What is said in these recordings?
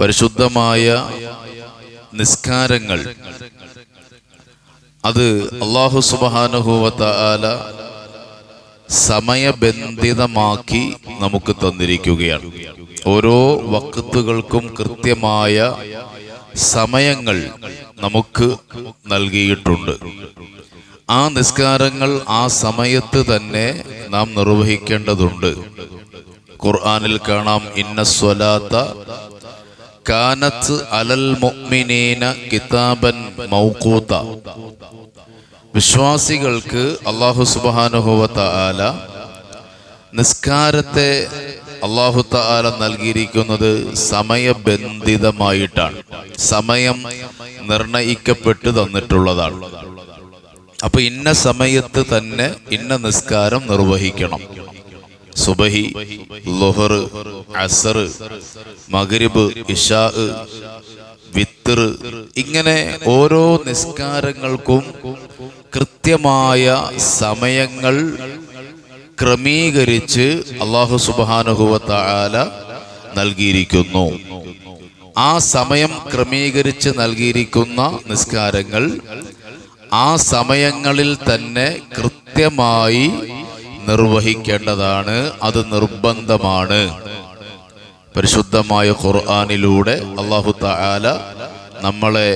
പരിശുദ്ധമായ നിസ്കാരങ്ങൾ. അത് അള്ളാഹു സുബാനുഭൂവത്ത ആല സമയബന്ധിതമാക്കി നമുക്ക് തന്നിരിക്കുകയാണ്. ഓരോ വക്കത്തുകൾക്കും കൃത്യമായ സമയങ്ങൾ നമുക്ക് നൽകിയിട്ടുണ്ട്. ആ നിസ്കാരങ്ങൾ ആ സമയത്ത് തന്നെ നാം നിർവഹിക്കേണ്ടതുണ്ട്. ഖുർആാനിൽ കാണാം ഇന്ന സ്വലാത്ത കാനത്ത് അലൽ മുഅ്മിനീന കിതാബൻ മൗഖൂത. വിശ്വാസികൾക്ക് അള്ളാഹു സുബ്ഹാനഹു ആല നിസ്കാരത്തെ അള്ളാഹു താല നൽകിയിരിക്കുന്നത് സമയബന്ധിതമായിട്ടാണ്. സമയം നിർണയിക്കപ്പെട്ട് തന്നിട്ടുള്ളതാണ്. അപ്പൊ ഇന്ന സമയത്ത് തന്നെ ഇന്ന നിസ്കാരം നിർവഹിക്കണം. സുബഹി ലുഹർ അസർ മഗ്രിബ് ഇഷാ വിത്തർ ഇങ്ങനെ ഓരോ നിസ്കാരങ്ങൾക്കും കൃത്യമായ സമയങ്ങൾ ക്രമീകരിച്ച് അള്ളാഹു സുബാനുഹുവത്ത ആല നൽകിയിരിക്കുന്നു. ആ സമയം ക്രമീകരിച്ച് നൽകിയിരിക്കുന്ന നിസ്കാരങ്ങൾ ആ സമയങ്ങളിൽ തന്നെ കൃത്യമായി നിർവഹിക്കേണ്ടതാണ്. അത് നിർബന്ധമാണ്. പരിശുദ്ധമായ ഖുർആാനിലൂടെ അള്ളാഹു താല നമ്മളെ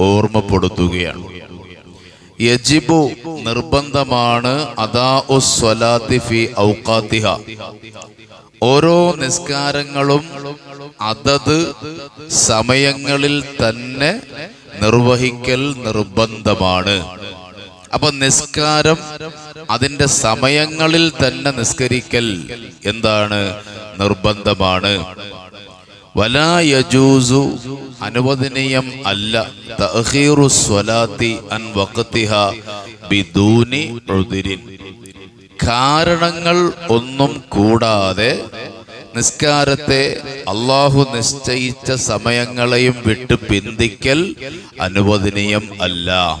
ഓർമ്മപ്പെടുത്തുകയാണ്. യജിബു നിർബന്ധമാണ്. ഫി ഓരോ നിസ്കാരങ്ങളും അതത് സമയങ്ങളിൽ തന്നെ നിർവഹിക്കൽ നിർബന്ധമാണ്. അപ്പൊ നിസ്കാരം അതിന്റെ സമയങ്ങളിൽ തന്നെ നിസ്കരിക്കൽ എന്താണ്? നിർബന്ധമാണ്. വലാ യജൂസു അനുവദനീയം അല്ല. തഅഖീറു സ്വലാത്തി അൻ വഖതിഹ ബിദൂനി ഉദ്രിൻ. കാരണങ്ങൾ ഒന്നും കൂടാതെ നിസ്കാരത്തെ അള്ളാഹു നിശ്ചയിച്ച സമയങ്ങളെയും വിട്ട് പിന്തിക്കൽ അനുവദനീയം അല്ല.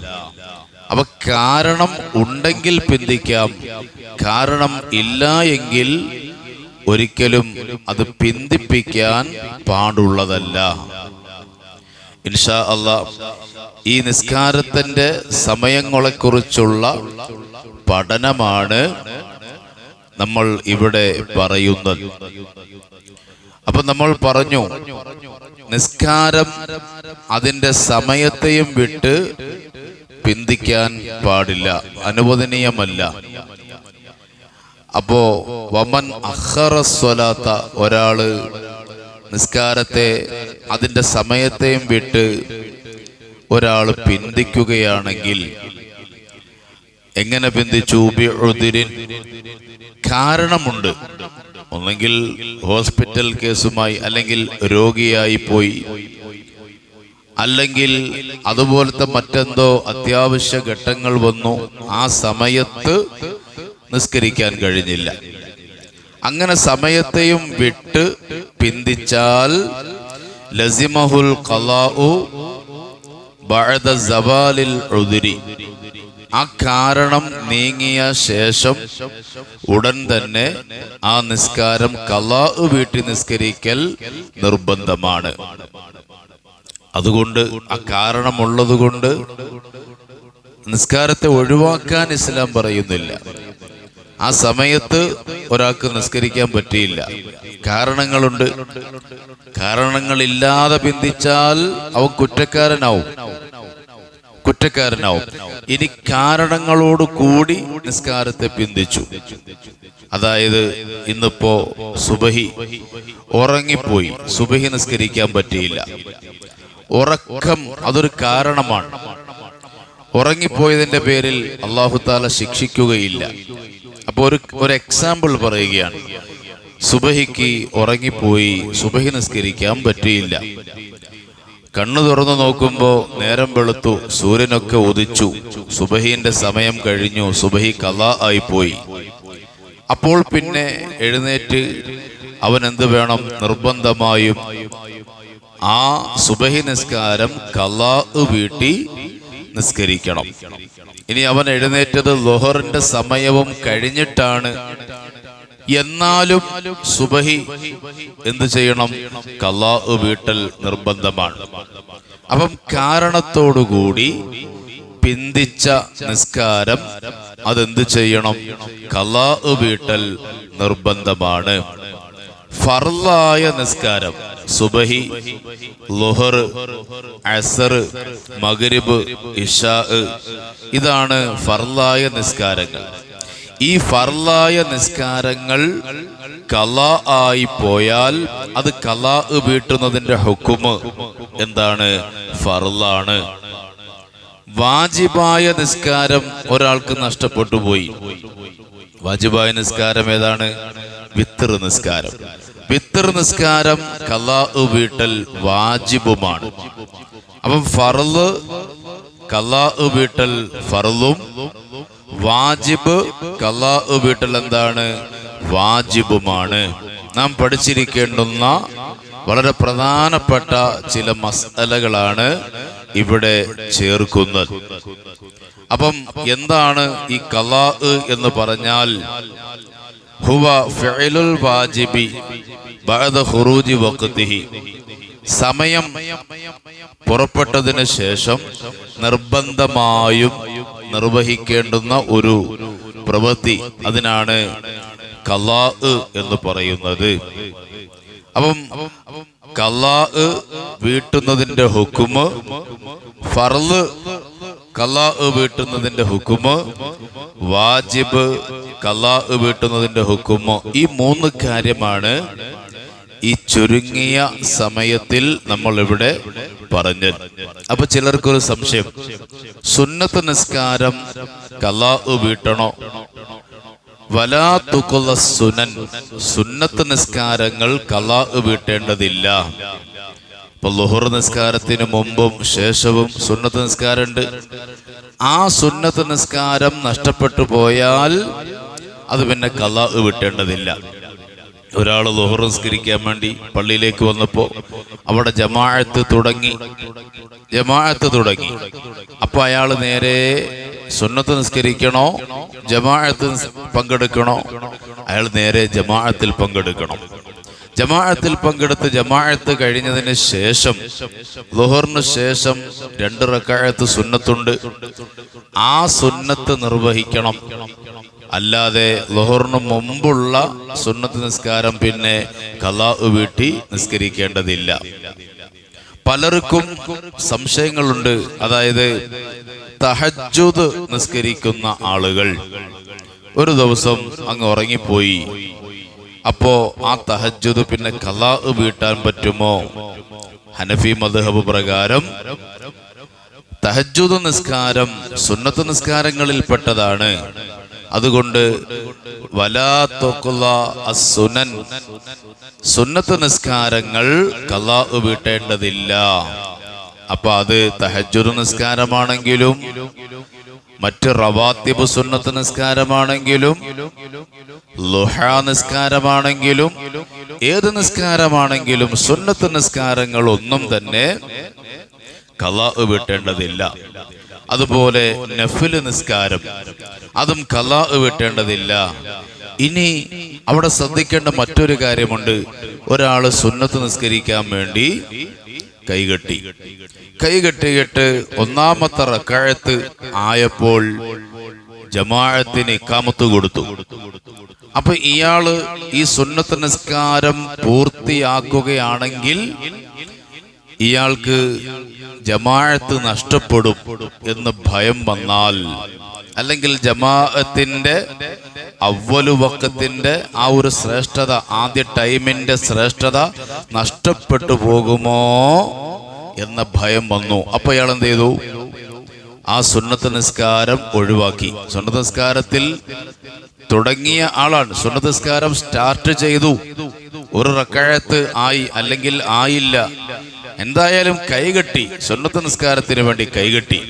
അപ്പൊ കാരണം ഉണ്ടെങ്കിൽ പിന്തിക്കാം. കാരണം ഇല്ല എങ്കിൽ ഒരിക്കലും അത് പിന്തിപ്പിക്കാൻ പാടുള്ളതല്ല. ഇൻഷാ അള്ളാ ഈ നിസ്കാരത്തിന്റെ സമയങ്ങളെക്കുറിച്ചുള്ള പഠനമാണ് നമ്മൾ ഇവിടെ പറയുന്നത്. അപ്പൊ നമ്മൾ പറഞ്ഞു നിസ്കാരം അതിന്റെ സമയത്തെയും വിട്ട് പിന്തിക്കാൻ പാടില്ല അനുവദനീയമല്ല. അപ്പോ വമൻ അഹറസ്വലാത്ത ഒരാൾ നിസ്കാരത്തെ അതിന്റെ സമയത്തെയും വിട്ട് ഒരാൾ പിന്തിക്കുകയാണെങ്കിൽ എങ്ങനെ പിന്തിച്ചു? കാരണമുണ്ട്. ഒന്നെങ്കിൽ ഹോസ്പിറ്റൽ കേസുമായി അല്ലെങ്കിൽ രോഗിയായി പോയി അല്ലെങ്കിൽ അതുപോലത്തെ മറ്റെന്തോ അത്യാവശ്യ ഘട്ടങ്ങൾ വന്നു ആ സമയത്ത് നിസ്കരിക്കാൻ കഴിഞ്ഞില്ല. അങ്ങനെ സമയത്തെയും വിട്ട് പിന്തിച്ചാൽ ലസിമഹുൽ ഖലാഉ ബഅദ ഉതിരി ആ കാരണം നീങ്ങിയ ശേഷം ഉടൻ തന്നെ ആ നിസ്കാരം കലാ വീട്ടി നിസ്കരിക്കൽ നിർബന്ധമാണ്. അതുകൊണ്ട് ആ കാരണമുള്ളത് കൊണ്ട് നിസ്കാരത്തെ ഒഴിവാക്കാൻ ഇസ്ലാം പറയുന്നില്ല. ആ സമയത്ത് ഒരാൾക്ക് നിസ്കരിക്കാൻ പറ്റിയില്ല. കാരണങ്ങളുണ്ട്. കാരണങ്ങളില്ലാതെ പിന്തിച്ചാൽ അവൻ കുറ്റക്കാരനാവും. കുറ്റക്കാരനാവും. ഇനി കാരണങ്ങളോട് കൂടി നിസ്കാരത്തെ പിന്തിച്ചു അതായത് ഇന്നിപ്പോ സുബഹി ഉറങ്ങിപ്പോയി. സുബഹി നിസ്കരിക്കാൻ പറ്റിയില്ല. ഉറക്കം അതൊരു കാരണമാണ്. ഉറങ്ങിപ്പോയതിന്റെ പേരിൽ അള്ളാഹു താല ശിക്ഷിക്കുകയില്ല. അപ്പൊ ഒരു ഒരു എക്സാമ്പിൾ പറയുകയാണ്. സുബഹിക്ക് ഉറങ്ങിപ്പോയി സുബഹി നിസ്കരിക്കാൻ പറ്റിയില്ല. കണ്ണു തുറന്നു നോക്കുമ്പോ നേരം വെളുത്തു സൂര്യനൊക്കെ ഉദിച്ചു സുബഹിന്റെ സമയം കഴിഞ്ഞു സുബഹി കല ആയിപ്പോയി പോയി. അപ്പോൾ പിന്നെ എഴുന്നേറ്റ് അവൻ എന്ത് വേണം? നിർബന്ധമായും ആ സുബഹി നിസ്കാരം കലാ വീട്ടി നിസ്കരിക്കണം. ഇനി അവൻ എഴുന്നേറ്റത് ലൊഹറിന്റെ സമയവും കഴിഞ്ഞിട്ടാണ്. എന്നാലും സുബഹി എന്ത് ചെയ്യണം? കലാ വീട്ടൽ നിർബന്ധമാണ്. അപ്പം കാരണത്തോടുകൂടി പിന്തിച്ച നിസ്കാരം അതെന്ത് ചെയ്യണം? കലാ വീട്ടൽ നിർബന്ധമാണ്. ഫർലായ നിസ്കാരം. സുബഹി ലുഹർ അസർ മഗ്രിബ് ഇഷാ ഇതാണ് ഫർലായ നിസ്കാരങ്ങൾ. ഈ ഫർലായ നിസ്കാരങ്ങൾ കല ആയി പോയാൽ അത് കല വീട്ടുന്നതിന്റെ ഹുക്കുമ് എന്താണ്? ഫർലാണ്. വാജിബായ നിസ്കാരം ഒരാൾക്ക് നഷ്ടപ്പെട്ടു പോയി. വാജിബായ നിസ്കാരം ഏതാണ്? വിത്തർ നിസ്കാരം. വിത്തർ നിസ്കാരം കലാ വീട്ടൽ വാജിബുമാണ്. അപ്പം ഫറൽ കലാ വീട്ടൽ ഫറലും വാജിബ് കലാ വീട്ടൽ എന്താണ്? വാജിബുമാണ്. നാം പഠിച്ചിരിക്കേണ്ടുന്ന വളരെ പ്രധാനപ്പെട്ട ചില മസലകളാണ് ഇവിടെ ചേർക്കുന്നത്. അപ്പം എന്താണ് ഈ കലാ എന്ന് പറഞ്ഞാൽ ഹുവ ഫിഅലുൽ വാജിബി ബഅദ ഖുറൂജി വഖ്തിഹി. സമയം പുറപ്പെട്ടതിന് ശേഷം നിർബന്ധമായും നിർവഹിക്കേണ്ടുന്ന ഒരു പ്രവൃത്തി അതിനാണ് കലാ എന്ന് പറയുന്നത്. അപ്പം കലാ വീട്ടുന്നതിന്റെ ഹുക്കുമ് ഫർൾ കലാ വീട്ടുന്നതിന്റെ ഹുക്കുമ് വാജിബ് കലാ വീട്ടുന്നതിന്റെ ഹുക്കുമോ? ഈ മൂന്ന് കാര്യമാണ് ഈ ചുരുങ്ങിയ സമയത്തിൽ നമ്മൾ ഇവിടെ പറഞ്ഞു അപ്പൊ ചിലർക്കൊരു സംശയം. സുന്നത്ത് നിസ്കാരം കലാ വീട്ടണോ? വലാത്തുക്കുള്ള സുനൻ. സുന്നത്ത് നിസ്കാരങ്ങൾ കലാ വീട്ടേണ്ടതില്ല. ഇപ്പൊ ലുഹുർ നിസ്കാരത്തിന് മുമ്പും ശേഷവും സുന്നത്ത് നിസ്കാരമുണ്ട്. ആ സുന്നത്ത് നിസ്കാരം നഷ്ടപ്പെട്ടു പോയാൽ അത് പിന്നെ കഥ വിട്ടേണ്ടതില്ല. ഒരാൾ ലോഹർ നിസ്കരിക്കാൻ വേണ്ടി പള്ളിയിലേക്ക് വന്നപ്പോ അവിടെ ജമാഅത്ത് തുടങ്ങി. ജമാഅത്ത് തുടങ്ങി. അപ്പൊ അയാൾ നേരെ സുന്നത്ത് നിസ്കരിക്കണോ ജമാഅത്ത് പങ്കെടുക്കണോ? അയാൾ നേരെ ജമാഅത്തിൽ പങ്കെടുക്കണം. ജമാഅത്തിൽ പങ്കെടുത്ത് ജമാഅത്ത് കഴിഞ്ഞതിന് ശേഷം ലുഹറിന് ശേഷം രണ്ട് റക്കായത്ത് സുന്നത്തുണ്ട്. ആ സുന്നത്ത് നിർവഹിക്കണം. അല്ലാതെ ലുഹറിന് മുമ്പുള്ള സുന്നത്ത് നിസ്കാരം പിന്നെ കലാ വീട്ടി നിസ്കരിക്കേണ്ടതില്ല. പലർക്കും സംശയങ്ങളുണ്ട്. അതായത് തഹജുദ് നിസ്കരിക്കുന്ന ആളുകൾ. ഒരു ദിവസം അങ്ങ് ഉറങ്ങിപ്പോയി. അപ്പോ ആ തഹജ്ജുദ് പിന്നെ കലാ വീട്ടാൻ പറ്റുമോ? ഹനഫി മദ്ഹബ് പ്രകാരം തഹജ്ജുദ് നിസ്കാരം സുന്നത്ത് നിസ്കാരങ്ങളിൽപ്പെട്ടതാണ് അതുകൊണ്ട് വലാത്തൊക്കുള്ള അസുനൻ സുന്നത്ത് നിസ്കാരങ്ങൾ കലാ വീട്ടേണ്ടതില്ല. അപ്പൊ അത് തഹജ്ജുദ് നിസ്കാരമാണെങ്കിലും മറ്റ് റവാത്തിബ് സുന്നത്ത് നിസ്കാരമാണെങ്കിലും നിസ്കാരമാണെങ്കിലും ഏത് നിസ്കാരമാണെങ്കിലും സുന്നത്ത് നിസ്കാരങ്ങൾ ഒന്നും തന്നെ കലാ വിട്ടേണ്ടതില്ല. അതുപോലെ നഫിൽ നിസ്കാരം അതും കലാ വിട്ടേണ്ടതില്ല. ഇനി അവിടെ ശ്രദ്ധിക്കേണ്ട മറ്റൊരു കാര്യമുണ്ട്. ഒരാൾ സുന്നത്ത് നിസ്കരിക്കാൻ വേണ്ടി കൈകെട്ടി കൈകെട്ടിയിട്ട് ഒന്നാമത്തെ റക്കാഴത്ത് ആയപ്പോൾ ജമാഅത്തിന് ഇക്കാമത്ത് കൊടുത്തു. അപ്പൊ ഇയാൾ ഈ സുന്നത്ത് നിസ്കാരം പൂർത്തിയാക്കുകയാണെങ്കിൽ ഇയാൾക്ക് ജമാഅത്ത് നഷ്ടപ്പെടും എന്ന് ഭയം വന്നാൽ അല്ലെങ്കിൽ ജമാഅത്തിന്റെ അവലു വക്കത്തിന്റെ ആ ഒരു ശ്രേഷ്ഠത ആദ്യ ടൈമിന്റെ ശ്രേഷ്ഠത നഷ്ടപ്പെട്ടു പോകുമോ എന്ന ഭയം വന്നു. അപ്പൊ ഇയാൾ എന്ത് ചെയ്തു? ആ സുന്നത്ത് നിസ്കാരം ഒഴിവാക്കി. സുന്നത്ത് നിസ്കാരത്തിൽ തുടങ്ങിയ ആളാണ്. സുന്നത്ത് നിസ്കാരം സ്റ്റാർട്ട് ചെയ്തു. ഒരു റക്കഴത്ത് ആയി അല്ലെങ്കിൽ ആയില്ല. എന്തായാലും കൈകെട്ടി. സുന്നത്ത് നിസ്കാരത്തിന് വേണ്ടി കൈകെട്ടി.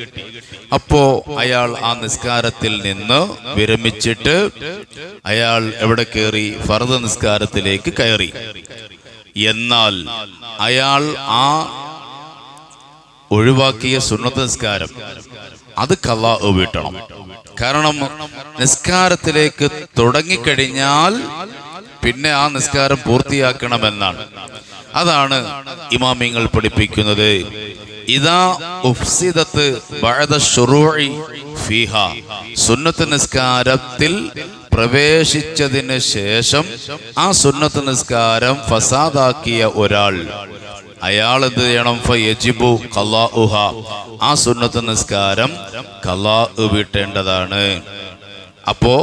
അപ്പോ അയാൾ ആ നിസ്കാരത്തിൽ നിന്ന് വിരമിച്ചിട്ട് അയാൾ എവിടെ കയറി ഫർദ് നിസ്കാരത്തിലേക്ക് കയറി. എന്നാൽ അയാൾ ആ ഒഴിവാക്കിയ സുന്നത്ത് നിസ്കാരം. അത് കലാ വീട്ടണം. കാരണം നിസ്കാരത്തിലേക്ക് തുടങ്ങിക്കഴിഞ്ഞാൽ പിന്നെ ആ നിസ്കാരം പൂർത്തിയാക്കണമെന്നാണ്. അതാണ് ഇമാമിങ്ങൾ പഠിപ്പിക്കുന്നത്. ഇതാ സുന്നത്ത് നിസ്കാരത്തിൽ പ്രവേശിച്ചതിന് ശേഷം ആ സുന്നത്ത് നിസ്കാരം ഫസാദാക്കിയ ഒരാൾ അയാൾ എന്ത് ചെയ്യണം? ഫയജിബു ഖലാഉഹ. ആ സുന്നത്ത് നിസ്കാരം ഖലാ വീട്ടേണ്ടതാണ്. അപ്പോ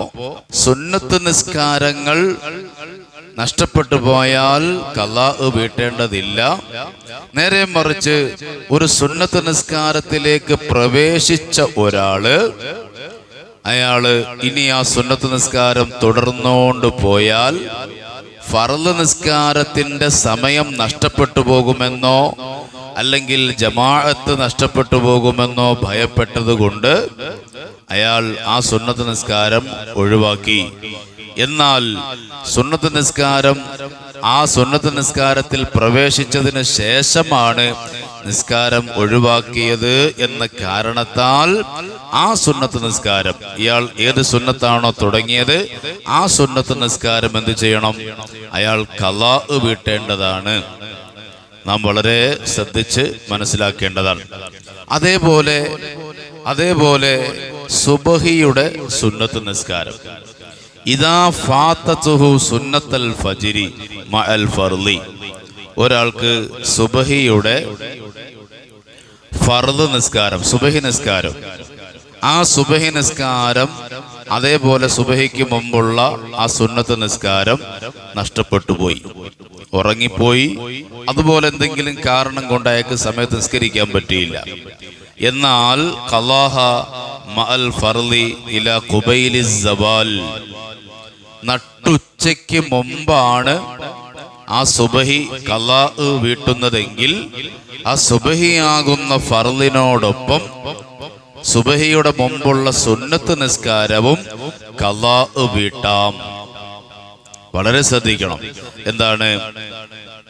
സുന്നത്ത് നിസ്കാരങ്ങൾ നഷ്ടപ്പെട്ടു പോയാൽ കലാ വീട്ടേണ്ടതില്ല. നേരെ മറിച്ച് ഒരു സുന്നത്ത് നിസ്കാരത്തിലേക്ക് പ്രവേശിച്ച ഒരാൾ അയാൾ ഇനി ആ സുന്നത്ത് നിസ്കാരം തുടർന്നുകൊണ്ട് പോയാൽ ഫർദ് നിസ്കാരത്തിന്റെ സമയം നഷ്ടപ്പെട്ടു പോകുമെന്നോ അല്ലെങ്കിൽ ജമാഅത്ത് നഷ്ടപ്പെട്ടു പോകുമെന്നോ ഭയപ്പെട്ടത് കൊണ്ട് അയാൾ ആ സുന്നത്ത് നിസ്കാരം ഒഴിവാക്കി. എന്നാൽ സുന്നത്ത് നിസ്കാരം ആ സുന്നത്ത് നിസ്കാരത്തിൽ പ്രവേശിച്ചതിന് ശേഷമാണ് നിസ്കാരം ഒഴിവാക്കിയത് എന്ന കാരണത്താൽ ആ സുന്നത്ത് നിസ്കാരം ഇയാൾ ഏത് സുന്നത്താണോ തുടങ്ങിയത് ആ സുന്നത്ത് നിസ്കാരം എന്ത് ചെയ്യണം? അയാൾ കലാ വീട്ടേണ്ടതാണ്. നാം വളരെ ശ്രദ്ധിച്ച് മനസ്സിലാക്കേണ്ടതാണ്. അതേപോലെ അതേപോലെ സുബഹിയുടെ സുന്നത്ത് നിസ്കാരം. ഇതാ ഫാത്തത്തുഹു സുന്നത്തൽ ഫജിരി മഅൽ ഫർലി. ഒരാൾക്ക് സുബഹിയുടെ ഫർദ് നിസ്കാരം സുബഹി നിസ്കാരം. ആ സുബഹി നിസ്കാരം അതേപോലെ സുബഹിക്ക് മുമ്പുള്ള ആ സുന്നത്ത് നിസ്കാരം നഷ്ടപ്പെട്ടു പോയി. ഉറങ്ങിപ്പോയി. അതുപോലെ എന്തെങ്കിലും കാരണം കൊണ്ട് അയാൾക്ക് സമയത്ത് നിസ്കരിക്കാൻ പറ്റിയില്ല. എന്നാൽ ഖലാഹ നട്ടുച്ചയ്ക്ക് മുമ്പാണ് ആ സുബഹി കലാ വീട്ടുന്നതെങ്കിൽ ആ സുബഹിയാകുന്ന ഫർലിനോടൊപ്പം സുബഹിയുടെ മുമ്പുള്ള സുന്നത്ത് നിസ്കാരവും കലാ വീട്ടാം. വളരെ ശ്രദ്ധിക്കണം. എന്താണ്?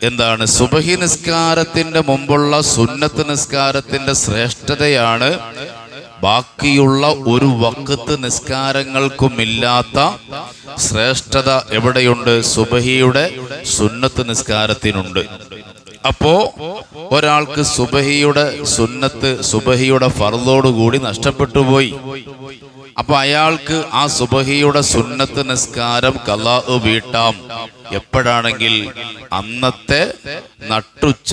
എന്താണ്? സുബഹി നിസ്കാരത്തിന്റെ മുമ്പുള്ള സുന്നത്ത് നിസ്കാരത്തിന്റെ ശ്രേഷ്ഠതയാണ് ബാക്കിയുള്ള ഒരു വക്കത്ത് നിസ്കാരങ്ങൾക്കുമില്ലാത്ത ശ്രേഷ്ഠത എവിടെയുണ്ട്? സുബഹിയുടെ സുന്നത്ത് നിസ്കാരത്തിനുണ്ട്. അപ്പോ ഒരാൾക്ക് സുബഹിയുടെ സുന്നത്ത് സുബഹിയുടെ ഫർദോടുകൂടി നഷ്ടപ്പെട്ടു പോയി അപ്പൊ അയാൾക്ക് ആ സുബഹിയുടെ സുന്നത്ത് നിസ്കാരം കലാ വീട്ടാം. എപ്പോഴാണെങ്കിൽ അന്നത്തെ നട്ടുച്ച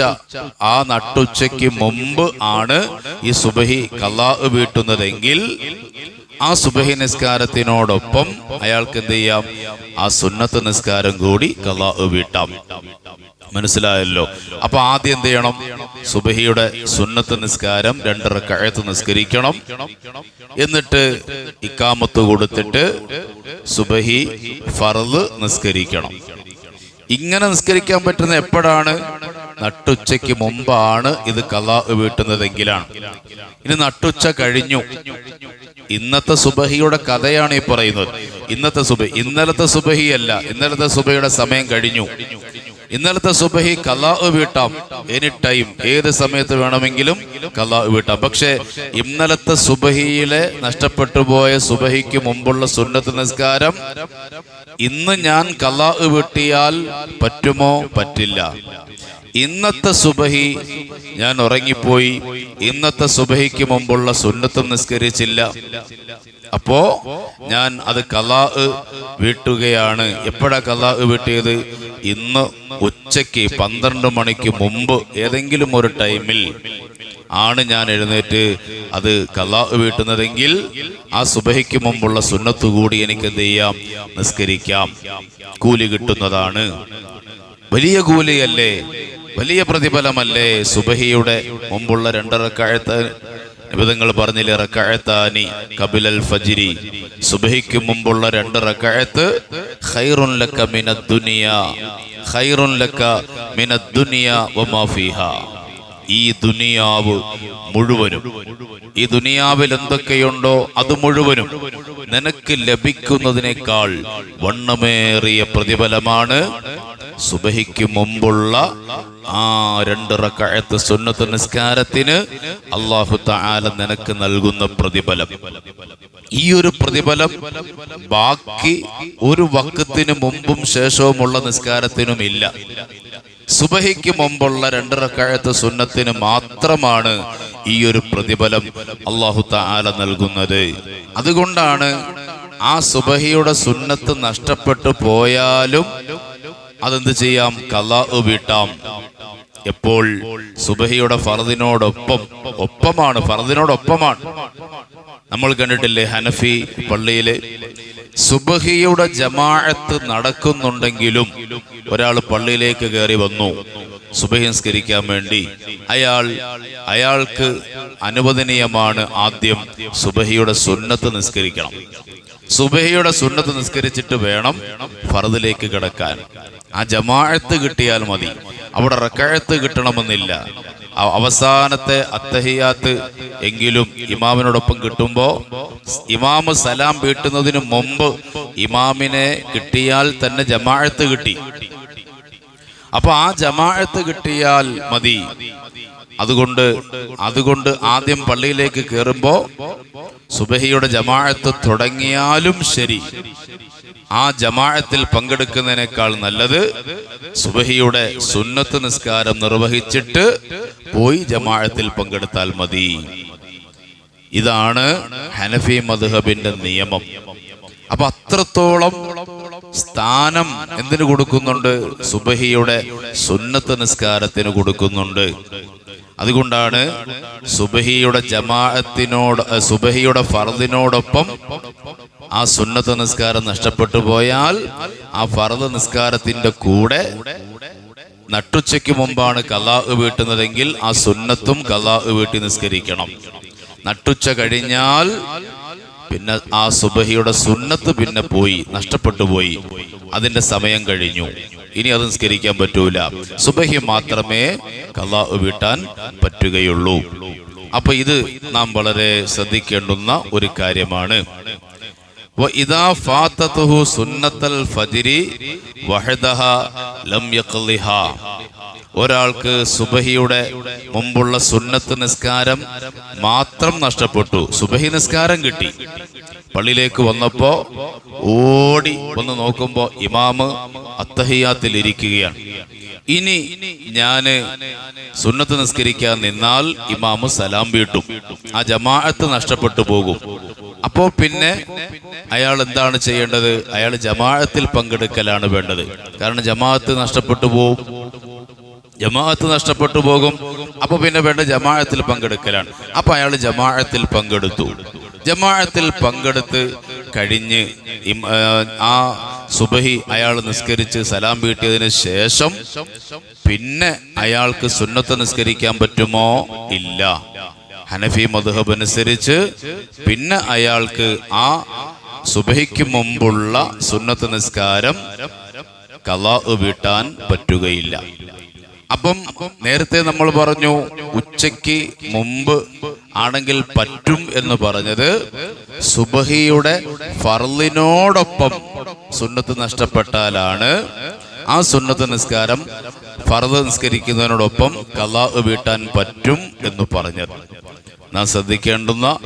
ആ നട്ടുച്ചയ്ക്ക് മുമ്പ് ആണ് ഈ സുബഹി കലാ വീട്ടുന്നതെങ്കിൽ ആ സുബഹി നിസ്കാരത്തിനോടൊപ്പം അയാൾക്ക് എന്ത് ചെയ്യാം? ആ സുന്നത്ത് നിസ്കാരം കൂടി കലാ വീട്ടാം. മനസ്സിലായല്ലോ. അപ്പൊ ആദ്യം എന്ത് ചെയ്യണം? സുബഹിയുടെ സുന്നത്ത് നിസ്കാരം രണ്ടര കഴത്ത് നിസ്കരിക്കണം. എന്നിട്ട് ഇക്കാമത്ത് കൊടുത്തിട്ട് സുബഹി ഫറദ് നിസ്കരിക്കണം. ഇങ്ങനെ നിസ്കരിക്കാൻ പറ്റുന്ന എപ്പോഴാണ്? നട്ടുച്ചയ്ക്ക് മുമ്പാണ് ഇത് കല വീട്ടുന്നതെങ്കിലാണ്. ഇനി നട്ടുച്ച കഴിഞ്ഞു. ഇന്നത്തെ സുബഹിയുടെ കഥയാണ് ഈ പറയുന്നത്. ഇന്നത്തെ സുബഹി ഇന്നലത്തെ സുബഹിയല്ല ഇന്നലത്തെ സുബഹിയുടെ സമയം കഴിഞ്ഞു. ഇന്നലത്തെ സുബഹി കലാവ് വീട്ടാം. എനി ടൈം ഏത് സമയത്ത് വേണമെങ്കിലും കലാവ് വീട്ടാം. പക്ഷേ ഇന്നലത്തെ സുബഹിയിലെ നഷ്ടപ്പെട്ടു പോയ സുബഹിക്ക് മുമ്പുള്ള സുന്നത്ത് നിസ്കാരം ഇന്ന് ഞാൻ കലാവ് വീട്ടിയാൽ പറ്റുമോ? പറ്റില്ല. ഇന്നത്തെ സുബഹി ഞാൻ ഉറങ്ങിപ്പോയി. ഇന്നത്തെ സുബഹിക്ക് മുമ്പുള്ള സുന്നത്തും നിസ്കരിച്ചില്ല. അപ്പോ ഞാൻ അത് കലാ വീട്ടുകയാണ്. എപ്പോഴാ കലാ വീട്ടിയത്? ഇന്ന് ഉച്ചയ്ക്ക് പന്ത്രണ്ട് മണിക്ക് മുമ്പ് ഏതെങ്കിലും ഒരു ടൈമിൽ ആണ് ഞാൻ എഴുന്നേറ്റ് അത് കലാ വീട്ടുന്നതെങ്കിൽ ആ സുബഹിക്ക് മുമ്പുള്ള സുന്നത്തു കൂടി എനിക്ക് എന്ത് ചെയ്യാം? നിസ്കരിക്കാം. കൂലി കിട്ടുന്നതാണ്. വലിയ കൂലിയല്ലേ? വലിയ പ്രതിഫലമല്ലേ? സുബഹിയുടെ മുമ്പുള്ള രണ്ടറക്കാഴത്ത് നിബിധങ്ങൾ പറഞ്ഞില്ലേ റക്കാഴത്താനി കപിലൽ ഫജിരി. സുബഹിക്ക് മുമ്പുള്ള രണ്ട് റക്കാഴത്ത് ഖൈറുൻ ലക്ക മിനദ് ദുനിയ ഖൈറുൻ ലക്ക മിനദ് ദുനിയ വമാ ഫീഹാ. ഈ ദുനിയാവ് മുഴുവനും. ഈ ദുനിയാവിൽ എന്തൊക്കെയുണ്ടോ അത് മുഴുവനും നിനക്ക് ലഭിക്കുന്നതിനേക്കാൾ വണ്ണമേറിയ പ്രതിഫലമാണ് സുബഹിക്ക് മുമ്പുള്ള ആ രണ്ട് റക്കായത്ത് സുന്നത്ത് നിസ്കാരത്തിന് അള്ളാഹു താല നിനക്ക് നൽകുന്ന പ്രതിഫലം. ഈ ഒരു പ്രതിഫലം ബാക്കി ഒരു വക്കത്തിന് മുമ്പും ശേഷവുമുള്ള നിസ്കാരത്തിനും ഇല്ല സുബഹിക്ക് മുമ്പുള്ള രണ്ട് റക്കാഴത്ത് സുന്നത്തിന് മാത്രമാണ് ഈ ഒരു പ്രതിഫലം അള്ളാഹു താല നൽകുന്നത്. അതുകൊണ്ടാണ് ആ സുബഹിയുടെ സുന്നത്ത് നഷ്ടപ്പെട്ടു പോയാലും അതെന്ത് ചെയ്യാം? കലാ വീട്ടാം. എപ്പോൾ സുബഹിയുടെ ഫറദിനോടൊപ്പം ഒപ്പമാണ് ഫറദിനോടൊപ്പമാണ് നമ്മൾ കണ്ടിട്ടില്ലേ ഹനഫി പള്ളിയിലെ? സുബഹിയുടെ ജമാഅത്ത് നടക്കുന്നുണ്ടെങ്കിലും ഒരാൾ പള്ളിയിലേക്ക് കയറി വന്നു സുബഹി നിസ്കരിക്കാൻ വേണ്ടി. അയാൾ അയാൾക്ക് അനുവദനീയമാണ് ആദ്യം സുബഹിയുടെ സുന്നത്ത് നിസ്കരിക്കണം. സുബഹിയുടെ സുന്നത്ത് നിസ്കരിച്ചിട്ട് വേണം ഫറദിലേക്ക് കിടക്കാൻ. ആ ജമാഅത്ത് കിട്ടിയാൽ മതി. അവിടെ റക്കാഴത്ത് കിട്ടണമെന്നില്ല. അവസാനത്തെ അത്തഹിയാത്ത് എങ്കിലും ഇമാമിനോടൊപ്പം കിട്ടുമ്പോ ഇമാമ് സലാം വീട്ടുന്നതിന് മുമ്പ് ഇമാമിനെ കിട്ടിയാൽ തന്നെ ജമാഅത്ത് കിട്ടി. അപ്പൊ ആ ജമാഅത്ത് കിട്ടിയാൽ മതി. അതുകൊണ്ട് അതുകൊണ്ട് ആദ്യം പള്ളിയിലേക്ക് കയറുമ്പോ സുബഹിയുടെ ജമാഅത്ത് തുടങ്ങിയാലും ശരി. ആ ജമാഅത്തിൽ പങ്കെടുക്കുന്നതിനേക്കാൾ നല്ലത് സുബഹിയുടെ സുന്നത്ത് നിസ്കാരം നിർവഹിച്ചിട്ട് പോയി ജമാഅത്തിൽ പങ്കെടുത്താൽ മതി. ഇതാണ് ഹനഫി മധുഹബിന്റെ നിയമം. അപ്പൊ അത്രത്തോളം സ്ഥാനം എന്തിനു കൊടുക്കുന്നുണ്ട്? സുബഹിയുടെ സുന്നത്ത് നിസ്കാരത്തിന് കൊടുക്കുന്നുണ്ട്. അതുകൊണ്ടാണ് സുബഹിയുടെ ജമാഅത്തിനോട് സുബഹിയുടെ ഫർദിനോടൊപ്പം ആ സുന്നത്ത് നിസ്കാരം നഷ്ടപ്പെട്ടു പോയാൽ ആ ഫർദ് നിസ്കാരത്തിന്റെ കൂടെ നട്ടുച്ചയ്ക്ക് മുമ്പാണ് കലാ വീട്ടുന്നതെങ്കിൽ ആ സുന്നത്തും കലാ വീട്ടി നിസ്കരിക്കണം. നട്ടുച്ച കഴിഞ്ഞാൽ പിന്നെ ആ സുബഹിയുടെ സുന്നത്ത് പിന്നെ പോയി നഷ്ടപ്പെട്ടു പോയി. അതിന്റെ സമയം കഴിഞ്ഞു. ഇനി അത് നിസ്കരിക്കാൻ പറ്റൂല. സുബഹി മാത്രമേ കലാ വീട്ടാൻ പറ്റുകയുള്ളൂ. അപ്പൊ ഇത് നാം വളരെ ശ്രദ്ധിക്കേണ്ടുന്ന ഒരു കാര്യമാണ്. وإذا فاتته سنة الفجر وحدها لم يقضها ഒരാൾക്ക് സുബഹിയുടെ മുമ്പുള്ള സുന്നത്ത് നിസ്കാരം മാത്രം നഷ്ടപ്പെട്ടു സുബഹി നിസ്കാരം കിട്ടി പള്ളിയിലേക്ക് വന്നപ്പോ ഓടി വന്ന് നോക്കുമ്പോ ഇമാമ് അത്തഹിയാത്തിൽ ഇരിക്കുകയാണ് ഇനി ഞാന് സുന്നത്ത് നിസ്കരിക്കാൻ നിന്നാൽ ഇമാമ് സലാം വീട്ടും ആ ജമാഅത്ത് നഷ്ടപ്പെട്ടു പോകും അപ്പോ പിന്നെ അയാൾ എന്താണ് ചെയ്യേണ്ടത്? അയാൾ ജമാഅത്തിൽ പങ്കെടുക്കലാണ് വേണ്ടത്. കാരണം ജമാഅത്ത് നഷ്ടപ്പെട്ടു പോകും ജമാഅത്ത് നഷ്ടപ്പെട്ടു പോകും. അപ്പൊ പിന്നെ വേണ്ട ജമാഅത്തിൽ പങ്കെടുക്കലാണ്. അപ്പൊ അയാൾ ജമാഅത്തിൽ പങ്കെടുത്തു. ജമാഅത്തിൽ പങ്കെടുത്ത് കഴിഞ്ഞ് ആ സുബഹി അയാൾ നിസ്കരിച്ച് സലാം വീട്ടിയതിന് ശേഷം പിന്നെ അയാൾക്ക് സുന്നത്ത് നിസ്കരിക്കാൻ പറ്റുമോ? ഇല്ല. ഹനഫി മധുഹബ് അനുസരിച്ച് പിന്നെ അയാൾക്ക് ആ സുബഹിക്ക് മുമ്പുള്ള സുന്നത്ത് നിസ്കാരം കലാ വീട്ടാൻ പറ്റുകയില്ല. അപ്പം നേരത്തെ നമ്മൾ പറഞ്ഞു ഉച്ചയ്ക്ക് മുമ്പ് ആണെങ്കിൽ പറ്റും എന്ന് പറഞ്ഞത് സുബഹിയുടെ ഫർലിനോടൊപ്പം സുന്നത്ത് നഷ്ടപ്പെട്ടാലാണ്. ആ സുന്നത്ത് നിസ്കാരം ഫർദ് നിസ്കരിക്കുന്നതിനോടൊപ്പം കലാഹ് വീട്ടാൻ പറ്റും എന്ന് പറഞ്ഞത്. നാം ശ്രദ്ധിക്കേണ്ടുന്ന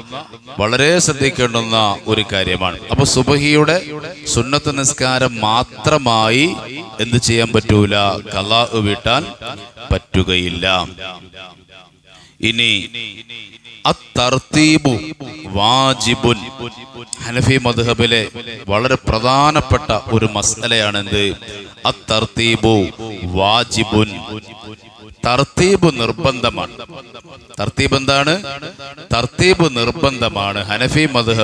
വളരെ ശ്രദ്ധിക്കേണ്ടുന്ന ഒരു കാര്യമാണ്. അപ്പൊ സുബഹിയുടെ സുന്നത്ത് നിസ്കാരം മാത്രമായി എന്ത് ചെയ്യാൻ പറ്റൂല? കലാഹ് വീട്ടാൻ പറ്റുകയില്ല. ഇനി അത്തർത്തീബു വാജിബുൻ ഹനഫി മദ്ഹബിലെ വളരെ പ്രധാനപ്പെട്ട ഒരു മസലയാണ് എന്ത് അത്തർത്തീബു വാജിബുൻ. തർത്തീബ് നിർബന്ധമാണ്. തർത്തീബ് എന്താണ്? തർത്തീബ് നിർബന്ധമാണ്. ഹനഫി മദ്ഹബ്